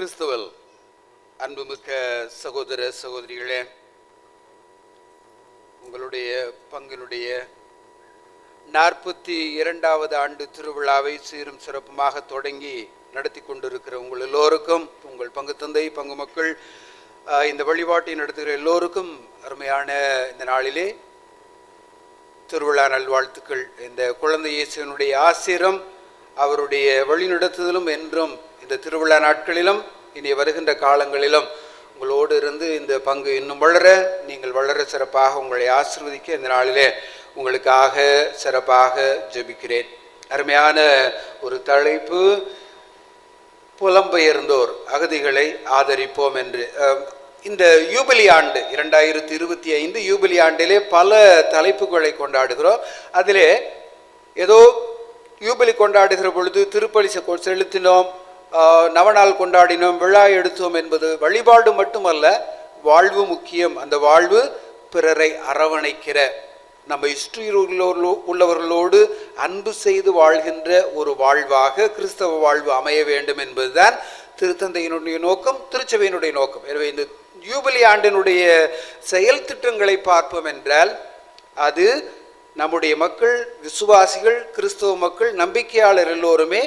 கிறிஸ்துவல் அன்புமிக்க சகோதர சகோதரிகளே உங்களுடைய பங்கினுடைய நாற்பத்தி இரண்டாவது ஆண்டு திருவிழாவை சீரும் சிறப்புமாக தொடங்கி நடத்தி கொண்டிருக்கிற உங்கள் எல்லோருக்கும் உங்கள் பங்கு தந்தை பங்கு மக்கள் இந்த வழிபாட்டை நடத்துகிற எல்லோருக்கும் அருமையான இந்த நாளிலே திருவிழா நல்வாழ்த்துக்கள். இந்த குழந்தை இயேசுவனுடைய ஆசிரம் அவருடைய வழிநடத்துதலும் என்றும் இந்த திருவிழா நாட்களிலும் இனி வருகின்ற காலங்களிலும் உங்களோடு இருந்து இந்த பங்கு இன்னும் வளர நீங்கள் வளர சிறப்பாக உங்களை ஆசிர்வதிக்க இந்த நாளிலே உங்களுக்காக சிறப்பாக ஜபிக்கிறேன். அருமையான ஒரு தலைப்பு புலம்பெயர்ந்தோர் அகதிகளை ஆதரிப்போம் என்று. இந்த யூபிலி ஆண்டு இரண்டாயிரத்தி இருபத்தி ஐந்து யூபிலி ஆண்டிலே பல தலைப்புகளை கொண்டாடுகிறோம். அதிலே ஏதோ யூபிலி கொண்டாடுகிற பொழுது திருப்பலி செலுத்தினோம். நவநாள் கொண்டாடினோம் விழா எடுத்தோம் என்பது வழிபாடு மட்டுமல்ல வாழ்வு முக்கியம். அந்த வாழ்வு பிறரை அரவணைக்கிற நம்ம இஷ்டியில் உள்ளவர்களோடு அன்பு செய்து வாழ்கின்ற ஒரு வாழ்வாக கிறிஸ்தவ வாழ்வு அமைய வேண்டும் என்பதுதான் திருத்தந்தையினுடைய நோக்கம் திருச்சபையினுடைய நோக்கம். எனவே இந்த ஜூபிலி ஆண்டினுடைய செயல் திட்டங்களை பார்ப்போம் என்றால் அது நம்முடைய மக்கள் விசுவாசிகள் கிறிஸ்தவ மக்கள் நம்பிக்கையாளர் எல்லோருமே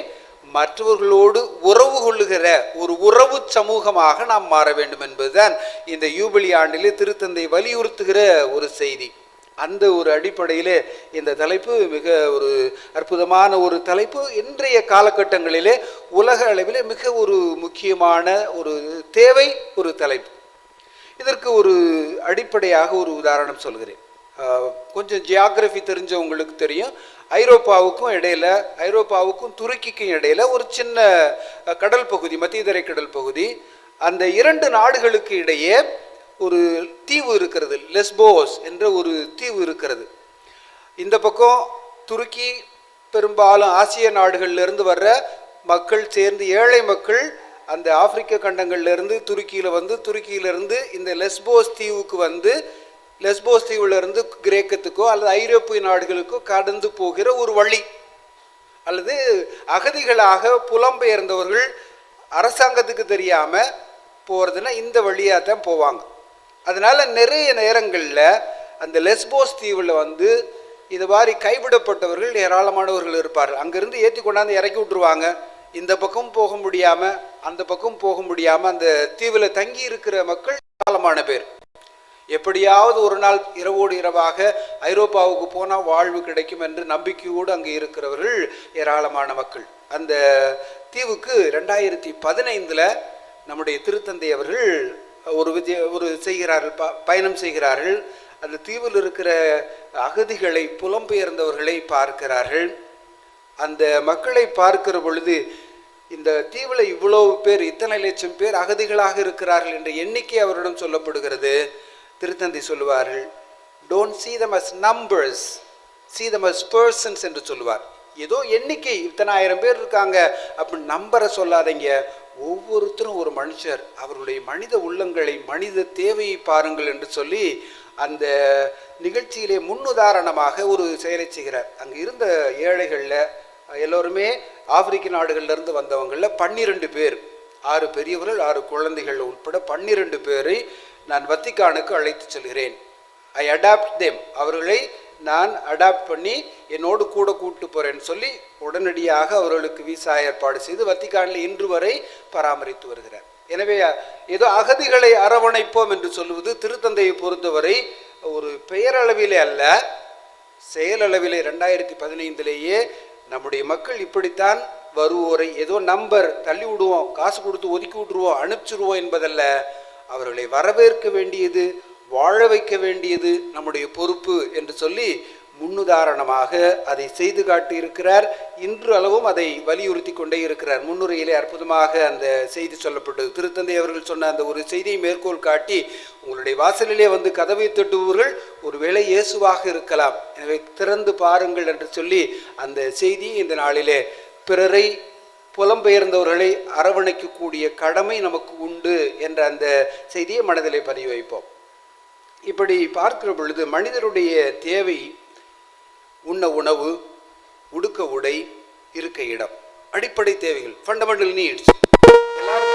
மற்றவர்களோடு உறவு கொள்ளுகிற ஒரு உறவு சமூகமாக நாம் மாற வேண்டும் என்பதுதான் இந்த யூபிலி ஆண்டிலே திருத்தந்தை வலியுறுத்துகிற ஒரு செய்தி. அந்த ஒரு அடிப்படையிலே இந்த தலைப்பு மிக ஒரு அற்புதமான ஒரு தலைப்பு. இன்றைய காலகட்டங்களிலே உலக அளவிலே மிக ஒரு முக்கியமான ஒரு தேவை ஒரு தலைப்பு. இதற்கு ஒரு அடிப்படையாக ஒரு உதாரணம் சொல்கிறேன். கொஞ்சம் ஜியாகிரஃபி தெரிஞ்சவங்களுக்கு தெரியும். ஐரோப்பாவுக்கும் இடையில ஐரோப்பாவுக்கும் துருக்கிக்கும் இடையில ஒரு சின்ன கடல் பகுதி மத்தியதரை கடல் பகுதி. அந்த இரண்டு நாடுகளுக்கு இடையே ஒரு தீவு இருக்கிறது லெஸ்போஸ் என்ற ஒரு தீவு இருக்கிறது. இந்த பக்கம் துருக்கி பெரும்பாலும் ஆசிய நாடுகள்லேருந்து வர்ற மக்கள் சேர்ந்து ஏழை மக்கள் அந்த ஆப்பிரிக்க கண்டங்கள்லேருந்து துருக்கியில் வந்து துருக்கியிலேருந்து இந்த லெஸ்போஸ் தீவுக்கு வந்து லெஸ்போஸ் தீவுல இருந்து கிரேக்கத்துக்கோ அல்லது ஐரோப்பிய நாடுகளுக்கோ கடந்து போகிற ஒரு வழி. அல்லது அகதிகளாக புலம்பெயர்ந்தவர்கள் அரசாங்கத்துக்கு தெரியாமல் போகிறதுனா இந்த வழியாக தான் போவாங்க. அதனால் நிறைய நேரங்களில் அந்த லெஸ்போஸ் தீவில் வந்து இது மாதிரி கைவிடப்பட்டவர்கள் ஏராளமானவர்கள் இருப்பார்கள். அங்கேருந்து ஏற்றி கொண்டாந்து இறக்கி விட்டுருவாங்க. இந்த பக்கம் போக முடியாமல் அந்த பக்கம் போக முடியாமல் அந்த தீவில் தங்கி இருக்கிற மக்கள் ஏராளமான பேர். எப்படியாவது ஒரு நாள் இரவோடு இரவாக ஐரோப்பாவுக்கு போனால் வாழ்வு கிடைக்கும் என்று நம்பிக்கையோடு அங்கே இருக்கிறவர்கள் ஏராளமான மக்கள். அந்த தீவுக்கு ரெண்டாயிரத்தி பதினைந்தில் நம்முடைய திருத்தந்தை அவர்கள் ஒரு விஜய ஒரு செய்கிறார்கள் ப பயணம் செய்கிறார்கள். அந்த தீவில் இருக்கிற அகதிகளை புலம்பெயர்ந்தவர்களை பார்க்கிறார்கள். அந்த மக்களை பார்க்கிற பொழுது இந்த தீவில் இவ்வளவு பேர் இத்தனை லட்சம் பேர் அகதிகளாக இருக்கிறார்கள் என்ற எண்ணிக்கை அவரிடம் சொல்லப்படுகிறது. திருத்தந்தை சொல்லுவார்கள் don't see them as numbers see them as persons என்று சொல்லுவார். ஏதோ எண்ணிக்கை இத்தனை ஆயிரம் பேர் இருக்காங்க அப்படின்னு நம்பரை சொல்லாதீங்க. ஒவ்வொருத்தரும் ஒரு மனுஷர். அவருடைய மனித உள்ளங்களை மனித தேவையை பாருங்கள் என்று சொல்லி அந்த நிகழ்ச்சியிலே முன்னுதாரணமாக ஒரு செயலை செய்கிறார். அங்கே இருந்த ஏழைகளில் எல்லோருமே ஆப்பிரிக்க நாடுகள்லேருந்து வந்தவங்களில் பன்னிரெண்டு பேர். ஆறு பெரியவர்கள் ஆறு குழந்தைகள் உட்பட பன்னிரெண்டு பேரை நான் வத்திக்கானுக்கு அழைத்து செல்கிறேன். ஐ அடாப்ட் தேம் அவர்களை நான் அடாப்ட் பண்ணி என்னோடு கூட கூட்டு போகிறேன்னு சொல்லி உடனடியாக அவர்களுக்கு விசா ஏற்பாடு செய்து வத்திக்கானில் இன்று வரை பராமரித்து வருகிறார். எனவே ஏதோ அகதிகளை அரவணைப்போம் என்று சொல்லுவது திருத்தந்தையை பொறுத்தவரை ஒரு பெயரளவிலே அல்ல. செயலளவிலே ரெண்டாயிரத்தி பதினைந்திலேயே நம்முடைய மக்கள் இப்படித்தான் வருவோரை ஏதோ நம்பர் தள்ளி விடுவோம் காசு கொடுத்து ஒதுக்கி விட்டுருவோம் அனுப்பிச்சிருவோம் என்பதல்ல. அவர்களை வரவேற்க வேண்டியது வாழ வைக்க வேண்டியது நம்முடைய பொறுப்பு என்று சொல்லி முன்னுதாரணமாக அதை செய்து காட்டி இருக்கிறார் இன்று அளவும் அதை வலியுறுத்தி கொண்டே இருக்கிறார். முன்னுரையிலே அற்புதமாக அந்த செய்தி சொல்லப்பட்டது. திருத்தந்தை அவர்கள் சொன்ன அந்த ஒரு செய்தியை மேற்கோள் காட்டி உங்களுடைய வாசலிலே வந்து கதவை தட்டுபவர்கள் ஒருவேளை இயேசுவாக இருக்கலாம். எனவே திறந்து பாருங்கள் என்று சொல்லி அந்த செய்தியை இந்த நாளிலே பிறரை புலம்பெயர்ந்தவர்களை அரவணைக்கக்கூடிய கடமை நமக்கு உண்டு என்ற அந்த செய்தியை மனதிலே பதிவு வைப்போம் இப்படி பார்க்கிற பொழுது மனிதருடைய தேவை உண்ண உணவு உடுக்க உடை இருக்க இடம். அடிப்படை தேவைகள் ஃபண்டமெண்டல் நீட்ஸ் எல்லாருக்கும்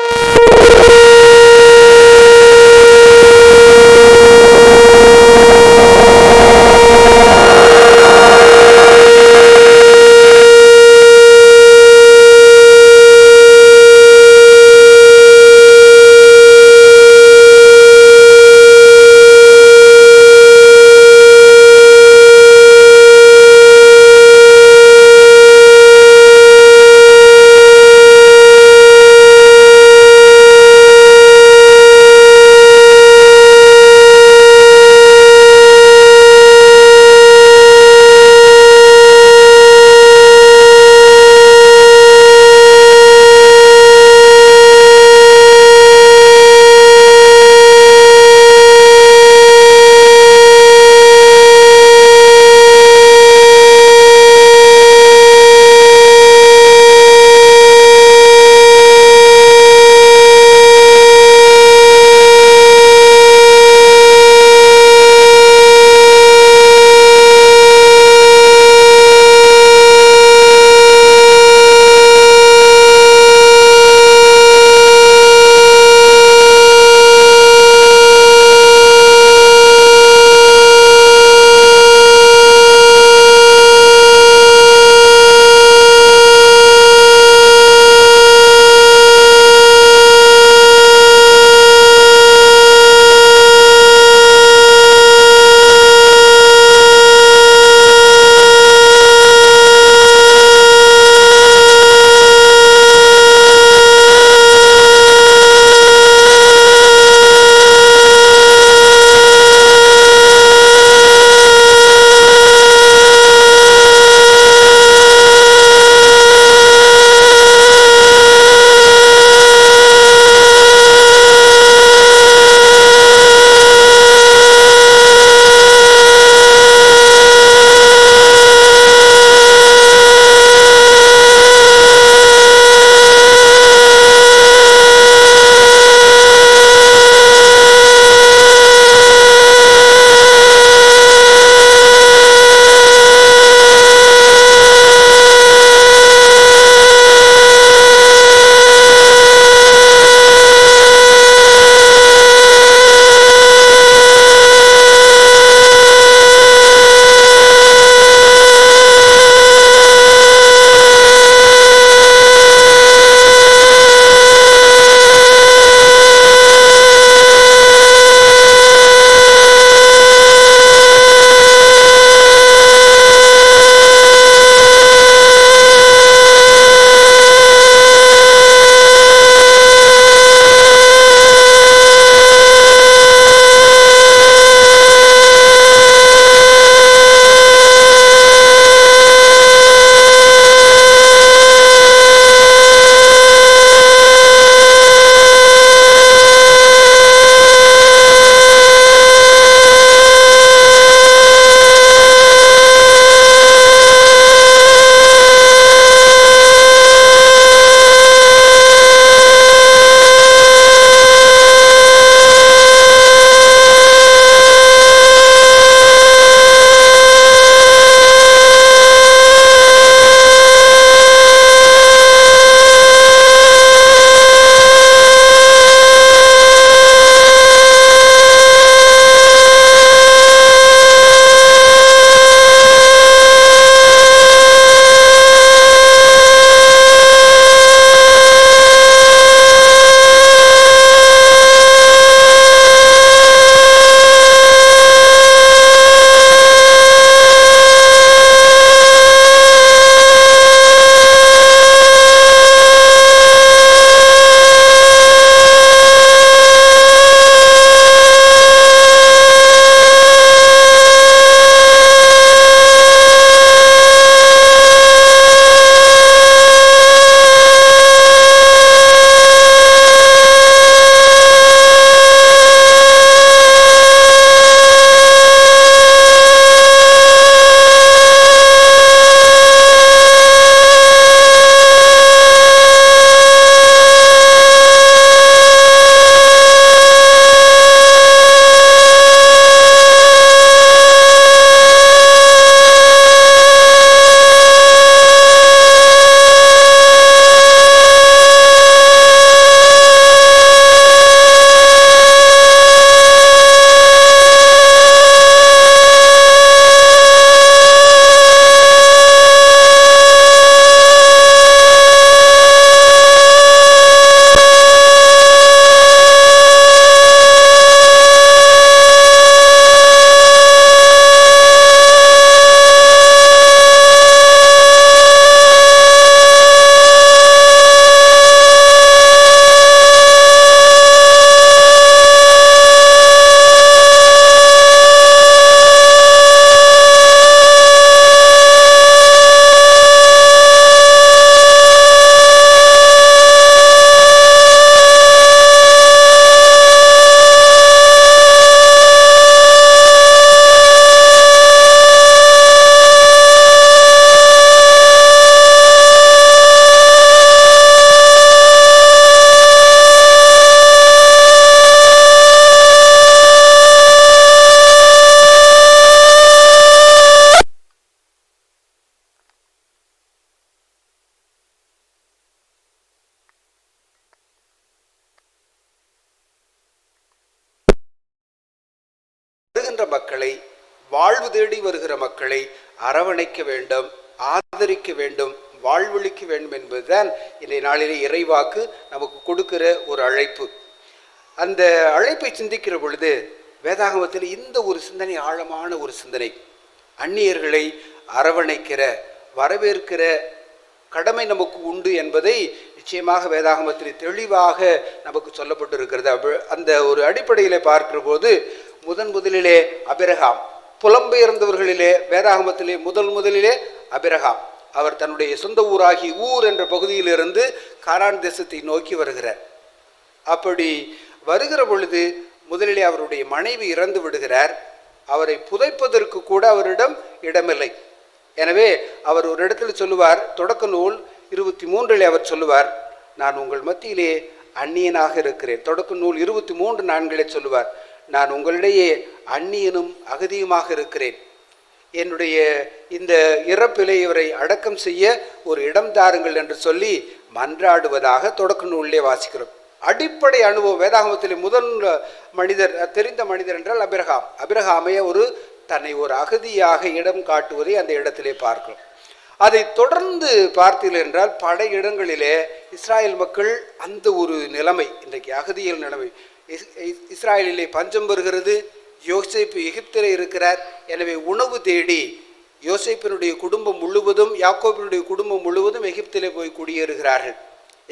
வருகின்ற மக்களை வாழ்வு தேடி வருகிற மக்களை அரவணைக்க வேண்டும் ஆதரிக்க வேண்டும் வாழ்வழிக்க வேண்டும் என்பதுதான் இன்றைய நாளிலே இறைவாக்கு நமக்கு கொடுக்கிற ஒரு அழைப்பு. அந்த அழைப்பை சிந்திக்கிற பொழுது வேதாகமத்தில் இந்த ஒரு சிந்தனை ஆழமான ஒரு சிந்தனை. அந்நியர்களை அரவணைக்கிற வரவேற்கிற கடமை நமக்கு உண்டு என்பதை நிச்சயமாக வேதாகமத்தில் தெளிவாக நமக்கு சொல்லப்பட்டு இருக்கிறது அந்த ஒரு அடிப்படையில் பார்க்கிற போது முதன் முதலிலே அபிரகாம். புலம்பெயர்ந்தவர்களிலே வேதாகமத்திலே முதல் முதலிலே அபிரகாம். அவர் தன்னுடைய சொந்த ஊராகி ஊர் என்ற பகுதியிலிருந்து காரான் தேசத்தை நோக்கி வருகிறார். அப்படி வருகிற பொழுது முதலிலே அவருடைய மனைவி இறந்து விடுகிறார். அவரை புதைப்பதற்கு கூட அவரிடம் இடமில்லை. எனவே அவர் ஒரு இடத்துல சொல்லுவார் தொடக்க நூல் இருபத்தி மூன்றிலே அவர் சொல்லுவார் நான் உங்கள் மத்தியிலே அந்நியனாக இருக்கிறேன். தொடக்க நூல் இருபத்தி மூன்று நான்கிலே சொல்லுவார் நான் உங்களிடையே அந்நியனும் அகதியுமாக இருக்கிறேன். என்னுடைய இந்த இறப்பிலே இவரை அடக்கம் செய்ய ஒரு இடம் தாருங்கள் என்று சொல்லி மன்றாடுவதாக தொடக்க நூலிலே வாசிக்கிறோம். அடிப்படை அனுபவம் வேதாகமத்திலே முதல் மனிதர் தெரிந்த மனிதர் என்றால் அபிரகாம். அபிரஹாமைய ஒரு தன்னை ஒரு அகதியாக இடம் காட்டுவதை அந்த இடத்திலே பார்க்கிறோம். அதை தொடர்ந்து பார்த்தீர்கள் என்றால் பல இடங்களிலே இஸ்ராயல் மக்கள் அந்த ஒரு நிலைமை இன்றைக்கு அகதியல் நிலைமை இஸ்ராயலிலே பஞ்சம் வருகிறது. யோசிப்பு எகிப்தில் இருக்கிறார். எனவே உணவு தேடி யோசிப்பினுடைய குடும்பம் முழுவதும் யாக்கோபினுடைய குடும்பம் முழுவதும் எகிப்திலே போய் குடியேறுகிறார்கள்.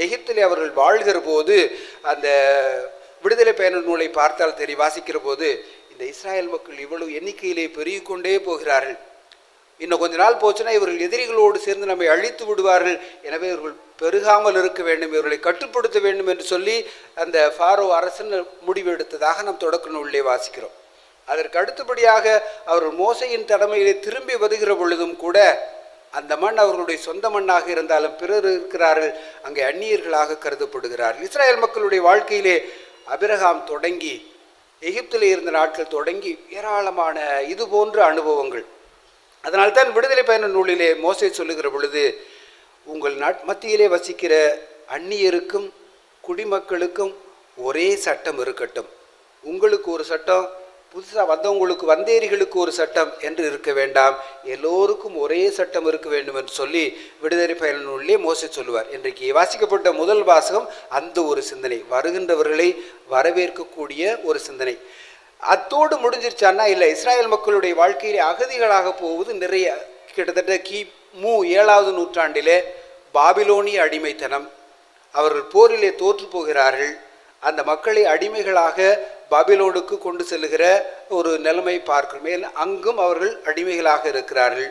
எகிப்திலே அவர்கள் வாழ்கிற போது அந்த விடுதலை பயண நூலை பார்த்தால் தெரி வாசிக்கிற போது இந்த இஸ்ராயல் மக்கள் இவ்வளவு எண்ணிக்கையிலே பெருகி கொண்டே போகிறார்கள். இன்னும் கொஞ்ச நாள் போச்சுன்னா இவர்கள் எதிரிகளோடு சேர்ந்து நம்மை அழித்து விடுவார்கள். எனவே இவர்கள் பெருகாமல் இருக்க வேண்டும் இவர்களை கட்டுப்படுத்த வேண்டும் என்று சொல்லி அந்த ஃபாரோ அரசன் முடிவெடுத்ததாக நாம் தொடக்க உள்ளே வாசிக்கிறோம். அதற்கு அடுத்தபடியாக அவர்கள் மோசையின் தலைமையிலே திரும்பி வருகிற பொழுதும் கூட அந்த மண் அவர்களுடைய சொந்த மண்ணாக இருந்தாலும் பிறர் இருக்கிறார்கள் அங்கே அந்நியர்களாக கருதப்படுகிறார்கள். இஸ்ரேல் மக்களுடைய வாழ்க்கையிலே அபிரகாம் தொடங்கி எகிப்தில் இருந்த நாட்கள் தொடங்கி ஏராளமான இது போன்ற அனுபவங்கள். அதனால்தான் விடுதலை பயண நூலிலே மோசை சொல்லுகிற பொழுது உங்கள் நாட் மத்தியிலே வசிக்கிற அந்நியருக்கும் குடிமக்களுக்கும் ஒரே சட்டம் இருக்கட்டும். உங்களுக்கு ஒரு சட்டம் புதுசாக வந்தவங்களுக்கு வந்தேரிகளுக்கு ஒரு சட்டம் என்று இருக்க வேண்டாம். எல்லோருக்கும் ஒரே சட்டம் இருக்க வேண்டும் என்று சொல்லி விடுதலை பயண மோசி சொல்லுவார். இன்றைக்கு வாசிக்கப்பட்ட முதல் வாசகம் அந்த ஒரு சிந்தனை வருகின்றவர்களை வரவேற்கக்கூடிய ஒரு சிந்தனை. அத்தோடு முடிஞ்சிருச்சான்னா இல்லை இஸ்ராயல் மக்களுடைய வாழ்க்கையிலே அகதிகளாக போவது நிறைய கிட்டத்தட்ட கி மு ஏழாவது நூற்றாண்டிலே பாபிலோனிய அடிமைத்தனம். அவர்கள் போரிலே தோற்று போகிறார்கள். அந்த மக்களை அடிமைகளாக பாபிலோனுக்கு கொண்டு செல்லுகிற ஒரு நிலைமை பார்க்கிறோம் அங்கும் அவர்கள் அடிமைகளாக இருக்கிறார்கள்.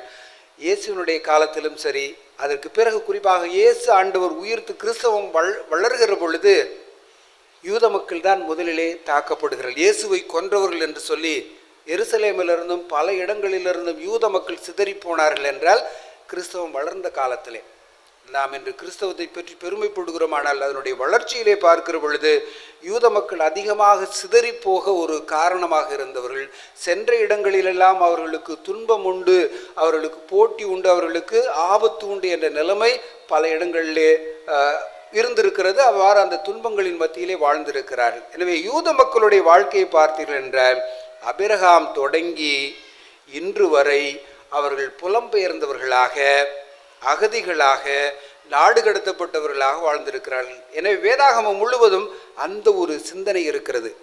இயேசுவினுடைய காலத்திலும் சரி அதற்கு பிறகு குறிப்பாக இயேசு ஆண்டவர் உயிர்த்து கிறிஸ்தவம் வள் வளர்கிற பொழுது யூத மக்கள் தான் முதலிலே தாக்கப்படுகிறார்கள். இயேசுவை கொன்றவர்கள் என்று சொல்லி எருசலேமிலிருந்தும் பல இடங்களிலிருந்தும் யூத மக்கள் சிதறி போனார்கள் என்றால் கிறிஸ்தவம் வளர்ந்த காலத்திலே. நாம் இன்று கிறிஸ்தவத்தை பற்றி பெருமைப்படுகிறோம் ஆனால் அதனுடைய வளர்ச்சியிலே பார்க்கிற பொழுது யூத மக்கள் அதிகமாக சிதறி போக ஒரு காரணமாக இருந்தவர்கள். சென்ற இடங்களிலெல்லாம் அவர்களுக்கு துன்பம் உண்டு அவர்களுக்கு போட்டி உண்டு அவர்களுக்கு ஆபத்து உண்டு என்ற நிலைமை பல இடங்களிலே இருந்திருக்கிறது. அவ்வாறு அந்த துன்பங்களின் மத்தியிலே வாழ்ந்திருக்கிறார்கள். எனவே யூத மக்களுடைய வாழ்க்கையை பார்த்தீர்கள் என்றால் அபிரகாம் தொடங்கி இன்று வரை அவர்கள் புலம்பெயர்ந்தவர்களாக அகதிகளாக நாடு கடத்தப்பட்டவர்களாக வாழ்ந்திருக்கிறார்கள். எனவே வேதாகமம் முழுவதும் அந்த ஒரு சிந்தனை இருக்கிறது.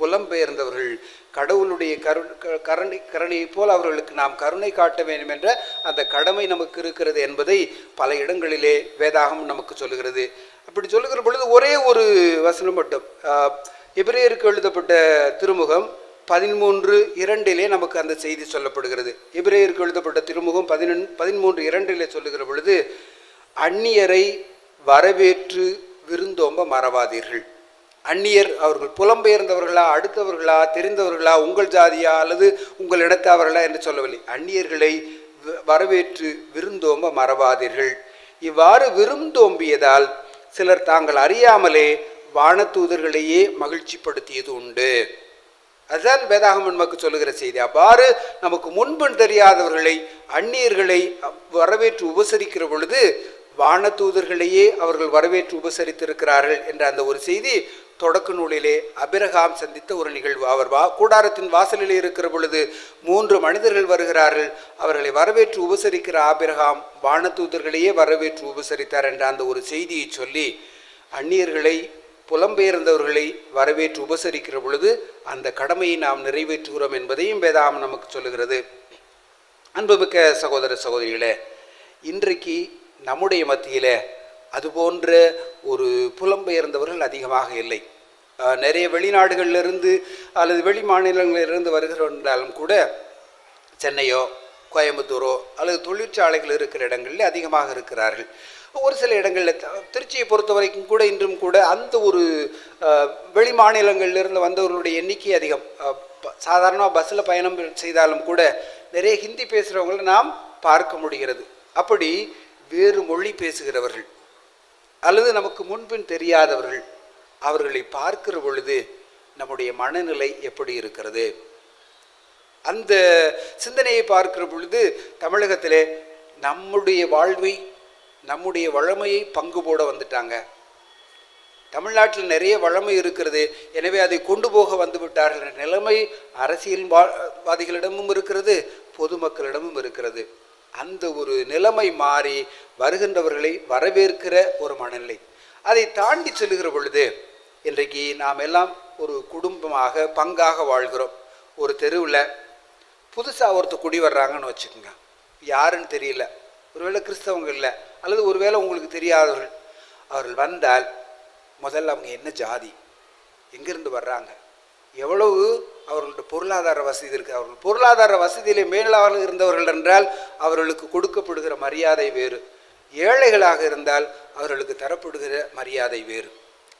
புலம்பெயர்ந்தவர்கள் கடவுளுடைய கரு க- கருணை கருணையைப் போல் அவர்களுக்கு நாம் கருணை காட்ட வேண்டும் என்ற அந்த கடமை நமக்கு இருக்கிறது என்பதை பல இடங்களிலே வேதாகம் நமக்கு சொல்லுகிறது. அப்படி சொல்லுகிற பொழுது ஒரே ஒரு வசனம் மட்டும் ஆஹ், எபிரேயருக்கு எழுதப்பட்ட திருமுகம் பதிமூன்று இரண்டிலே நமக்கு அந்த செய்தி சொல்லப்படுகிறது. எபிரேயருக்கு எழுதப்பட்ட திருமுகம் பதினொன் பதிமூன்று இரண்டிலே சொல்லுகிற பொழுது அந்நியரை வரவேற்று விருந்தோம்ப மறவாதீர்கள். அந்நியர் அவர்கள் புலம்பெயர்ந்தவர்களா அடுத்தவர்களா தெரிந்தவர்களா உங்கள் ஜாதியா அல்லது உங்கள் இடத்தவர்களா என்று சொல்லவில்லை. அந்நியர்களை வ- வரவேற்று விருந்தோம்ப மறவாதீர்கள். இவ்வாறு விருந்தோம்பியதால் சிலர் தாங்கள் அறியாமலே வானதூதர்களையே மகிழ்ச்சிப்படுத்தியது உண்டு. அதுதான் வேதாகமன் மக்கு சொல்லுகிற செய்தி. அவ்வாறு நமக்கு முன்பு தெரியாதவர்களை அந்நியர்களை வரவேற்று உபசரிக்கிற பொழுது வானதூதர்களையே அவர்கள் வரவேற்று உபசரித்திருக்கிறார்கள் என்ற அந்த ஒரு செய்தி தொடக்க நூலிலே அபிரகாம் சந்தித்த ஒரு நிகழ்வு. அவர் வா கூடாரத்தின் வாசலிலே இருக்கிற பொழுது மூன்று மனிதர்கள் வருகிறார்கள். அவர்களை வரவேற்று உபசரிக்கிற ஆபிரகாம் வானதூதர்களையே வரவேற்று உபசரித்தார் என்ற அந்த ஒரு செய்தியை சொல்லி அந்நியர்களை புலம்பெயர்ந்தவர்களை வரவேற்று உபசரிக்கிற பொழுது அந்த கடமையை நாம் நிறைவேற்றுகிறோம் என்பதையும் வேதாம் நமக்கு சொல்லுகிறது. அன்புமிக்க சகோதர சகோதரிகளே இன்றைக்கு நம்முடைய மத்தியில் அதுபோன்ற ஒரு புலம்பெயர்ந்தவர்கள் அதிகமாக இல்லை. நிறைய வெளிநாடுகளிலிருந்து அல்லது வெளி மாநிலங்களிலிருந்து வருகிறவர்களாலும் கூட சென்னையோ கோயம்புத்தூரோ அல்லது தொழிற்சாலைகள் இருக்கிற இடங்களில் அதிகமாக இருக்கிறார்கள். ஒரு சில இடங்களில் த- திருச்சியை பொறுத்த வரைக்கும் கூட இன்றும் கூட அந்த ஒரு வெளி மாநிலங்களிலிருந்து வந்தவர்களுடைய எண்ணிக்கை அதிகம். சாதாரணமாக பஸ்ஸில் பயணம் செய்தாலும் கூட நிறைய ஹிந்தி பேசுகிறவங்களை நாம் பார்க்க முடிகிறது. அப்படி வேறு மொழி பேசுகிறவர்கள் அல்லது நமக்கு முன்பின் தெரியாதவர்கள் அவர்களை பார்க்கிற பொழுது நம்முடைய மனநிலை எப்படி இருக்கிறது? அந்த சிந்தனையை பார்க்கிற பொழுது தமிழகத்திலே நம்முடைய வாழ்வை நம்முடைய வளமையை பங்கு போட வந்துட்டாங்க. தமிழ்நாட்டில் நிறைய வளமை இருக்கிறது. எனவே அதை கொண்டு போக வந்து விட்டார்கள். நிலைமை அரசியல்வாதிகளிடமும் இருக்கிறது பொதுமக்களிடமும் இருக்கிறது. அந்த ஒரு நிலைமை மாறி வருகின்றவர்களை வரவேற்கிற ஒரு மனநிலை. அதை தாண்டி செல்லுகிற பொழுது இன்றைக்கு நாம் எல்லாம் ஒரு குடும்பமாக பங்காக வாழ்கிறோம். ஒரு தெருவில் புதுசாக ஒருத்தர் குடி வர்றாங்கன்னு வச்சுக்கோங்க. யாருன்னு தெரியல. ஒருவேளை கிறிஸ்தவங்க இல்லை. அல்லது ஒருவேளை உங்களுக்கு தெரியாதவர்கள். அவர்கள் வந்தால் முதல்ல அவங்க என்ன ஜாதி? எங்கேருந்து வர்றாங்க? எவ்வளவு அவர்களுடைய பொருளாதார வசதி இருக்குது அவர்கள் பொருளாதார வசதியிலே மேலாக இருந்தவர்கள் என்றால் அவர்களுக்கு கொடுக்கப்படுகிற மரியாதை வேறு. ஏழைகளாக இருந்தால் அவர்களுக்கு தரப்படுகிற மரியாதை வேறு.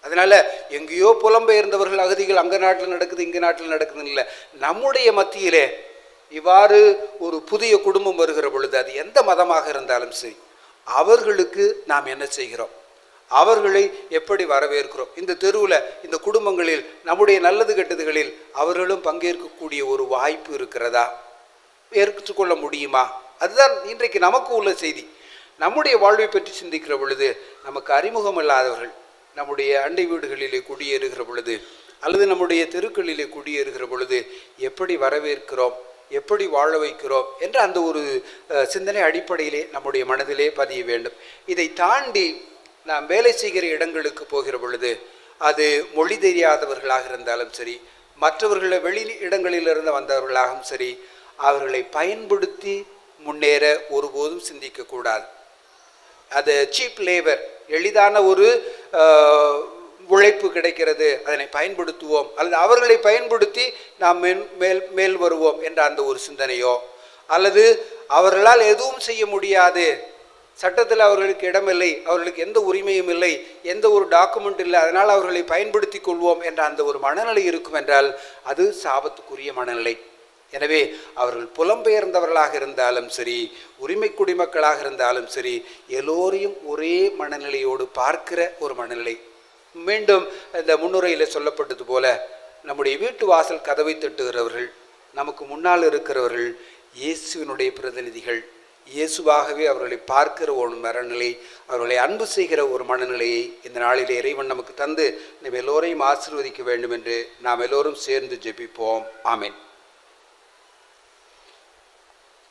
அதனால் எங்கேயோ புலம்பெயர்ந்தவர்கள் அகதிகள் அங்கே நாட்டில் நடக்குது இங்கே நாட்டில் நடக்குதுன்னு இல்லை. நம்முடைய மத்தியிலே இவ்வாறு ஒரு புதிய குடும்பம் வருகிற பொழுது அது எந்த மதமாக இருந்தாலும் சரி அவர்களுக்கு நாம் என்ன செய்கிறோம்? அவர்களை எப்படி வரவேற்கிறோம்? இந்த தெருவில் இந்த குடும்பங்களில் நம்முடைய நல்லது கெட்டதுகளில் அவர்களும் பங்கேற்கக்கூடிய ஒரு வாய்ப்பு இருக்கிறதா? ஏற்றுக்கொள்ள முடியுமா? அதுதான் இன்றைக்கு நமக்கு உள்ள செய்தி. நம்முடைய வாழ்வை பற்றி சிந்திக்கிற பொழுது நமக்கு அறிமுகம் இல்லாதவர்கள் நம்முடைய அண்டை வீடுகளிலே குடியேறுகிற பொழுது அல்லது நம்முடைய தெருக்களிலே குடியேறுகிற பொழுது எப்படி வரவேற்கிறோம்? எப்படி வாழ வைக்கிறோம் என்ற அந்த ஒரு சிந்தனை அடிப்படையிலே நம்முடைய மனதிலே பதிய வேண்டும். இதை தாண்டி நாம் வேலை செய்கிற இடங்களுக்கு போகிற பொழுது அது மொழி தெரியாதவர்களாக இருந்தாலும் சரி மற்றவர்களை வெளி இடங்களிலிருந்து வந்தவர்களாகவும் சரி அவர்களை பயன்படுத்தி முன்னேற ஒருபோதும் சிந்திக்கக்கூடாது. அது சீப் லேபர் எளிதான ஒரு உழைப்பு கிடைக்கிறது அதனை பயன்படுத்துவோம். அல்லது அவர்களை பயன்படுத்தி நாம் மேல் மேல் மேல் வருவோம் என்ற அந்த ஒரு சிந்தனையோ அல்லது அவர்களால் எதுவும் செய்ய முடியாது. சட்டத்தில் அவர்களுக்கு இடமில்லை அவர்களுக்கு எந்த உரிமையும் இல்லை எந்த ஒரு டாக்குமெண்ட் இல்லை அதனால் அவர்களை பயன்படுத்தி கொள்வோம் என்ற அந்த ஒரு மனநிலை இருக்கும் என்றால் அது சாபத்துக்குரிய மனநிலை. எனவே அவர்கள் புலம்பெயர்ந்தவர்களாக இருந்தாலும் சரி உரிமை குடிமக்களாக இருந்தாலும் சரி எல்லோரையும் ஒரே மனநிலையோடு பார்க்கிற ஒரு மனநிலை. மீண்டும் இந்த முன்னுரையில் சொல்லப்பட்டது போல நம்முடைய வீட்டு வாசல் கதவை தட்டுகிறவர்கள் நமக்கு முன்னால் இருக்கிறவர்கள் இயேசுவினுடைய பிரதிநிதிகள் இயேசுவாகவே அவர்களை பார்க்கிற ஒரு மரநிலை அவர்களை அன்பு செய்கிற ஒரு மனநிலையை இந்த நாளில் இறைவன் நமக்கு தந்து நம்ம எல்லோரையும் ஆசிர்வதிக்க வேண்டும் என்று நாம் எல்லோரும் சேர்ந்து ஜெபிப்போம். ஆமேன்.